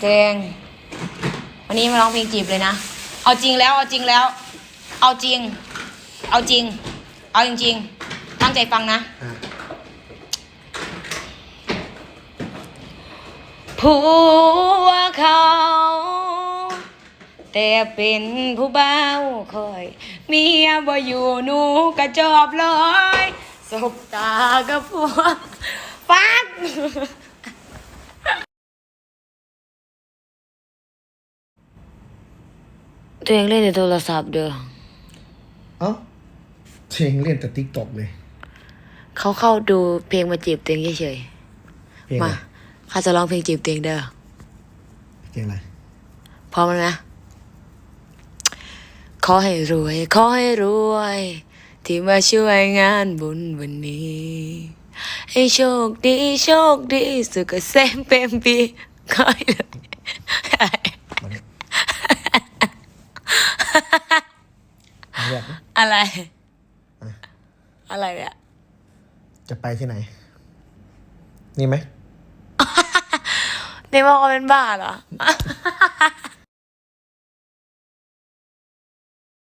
เจง วันนี้มาร้องเพลงจีบเลยนะ เอาจริงแล้ว เอาจริงแล้ว เอาจริง เอาจริง เอาจริงๆตั้งใจฟังนะอะผัวเขา แต่เป็นผู้บ่าวคอย เมียบ่อยู่หนูกระจอบเลยสบตากับผัวฟัก ตัวเองเล่นในโทรศัพท์เด้อเอ้าเพลงเล่นแต่ติ๊กตอกเลย เขาเข้าดูเพลงมาจีบตัวเองเฉยเพลงๆอะไรมาข้าจะร้องเพลงจีบตัวเองเด้อเพลงอะไรพร้อมแล้วนะ ขอให้รวย ขอให้รวย ที่มาช่วยงานบุญวันนี้ ให้โชคดี โชคดี สุขเกษมเป็นปีขอให้รวย มาเนี่ย เอาแบบนะอะไร อะไรอะจะไปที่ไหน นี่ไหมนี่ว่าเขาเป็นบ้าเหรอ